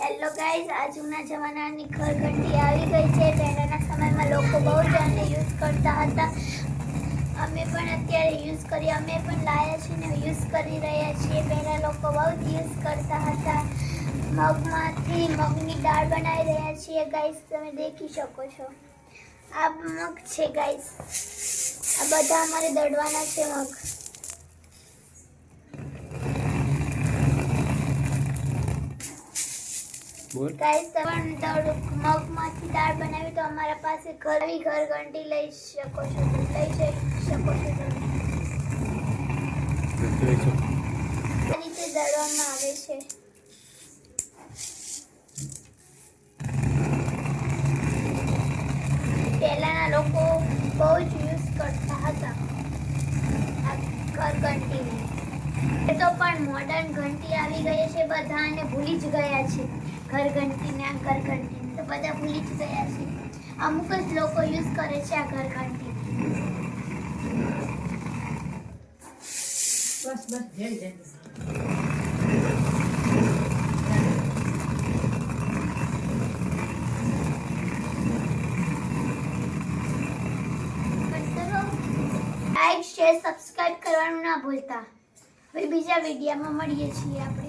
Hello guys આ જૂના જમાનાની ઘરઘંટી આવી ગઈ છે. પહેલાંના સમયમાં લોકો બહુ જ આને યુઝ કરતા હતા. અમે પણ અત્યારે યુઝ કરી અમે પણ લાયા છીએ ને યુઝ કરી રહ્યા છીએ. પહેલાં લોકો બહુ જ યુઝ કરતા હતા. મગમાંથી મગની દાળ બનાવી રહ્યા છીએ. ગાઈઝ તમે દેખી શકો છો. આ મગ છે ગાઈઝ આ બધા અમારે દળવાના છે મગ. બોલ. ગાઈસ તમે દળ મગમાંથી દાળ બનાવી તો અમારા પાસે ઘર આવી ઘર ઘંટી લઈ શકો છો. લઈ શકો છો તમે. જોઈ છો આ રીતે દળવામાં આવે છે. પહેલાના લોકો બહુ જ યુઝ કરતા હતા આ ઘર ઘંટીને એ તો પણ મોડર્ન ઘંટી આવી ગઈ છે બધાને ભૂલી જ ગયા છે. ઘર ઘંટીને આ ઘર ઘંટીને તો બધા ભૂલી જ ગયા છે. અમુક જ લોકો યુઝ કરે છે આ ઘર ઘંટી બસ બસ જય જય લાઈક શેર સબસ્ક્રાઇબ કરવાનું ના ભૂલતા. બીજા વિડીયોમાં મળીએ છીએ આપણે.